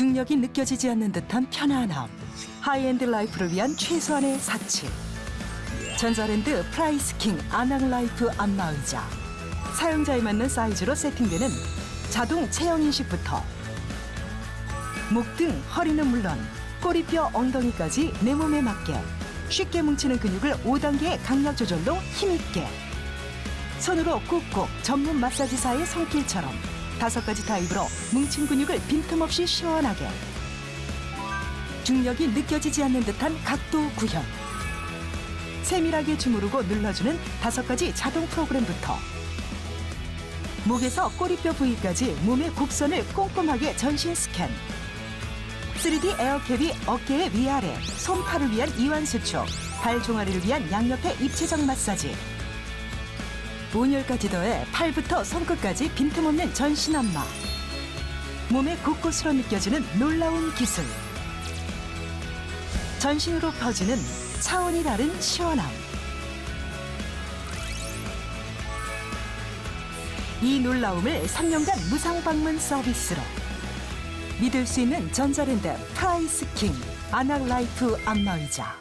중력이 느껴지지 않는 듯한 편안함. 하이엔드 라이프를 위한 최소한의 사치. 전자랜드 프라이스킹 아낭 라이프 안마의자. 사용자에 맞는 사이즈로 세팅되는 자동 체형 인식부터 목 등 허리는 물론 꼬리뼈 엉덩이까지 내 몸에 맞게 쉽게 뭉치는 근육을 5단계의 강약 조절로 힘있게 손으로 꾹꾹 전문 마사지사의 손길처럼 다섯 가지 타입으로 뭉친 근육을 빈틈없이 시원하게. 중력이 느껴지지 않는 듯한 각도 구현. 세밀하게 주무르고 눌러주는 다섯 가지 자동 프로그램부터. 목에서 꼬리뼈 부위까지 몸의 곡선을 꼼꼼하게 전신 스캔. 3D 에어캡이 어깨의 위아래, 손팔을 위한 이완 수축, 발 종아리를 위한 양옆의 입체적 마사지. 온열까지 더해 팔부터 손끝까지 빈틈없는 전신 안마. 몸의 곳곳으로 느껴지는 놀라운 기술. 전신으로 퍼지는 차원이 다른 시원함. 이 놀라움을 3년간 무상 방문 서비스로. 믿을 수 있는 전자랜드 프라이스 킹 아낙 라이프 안마의자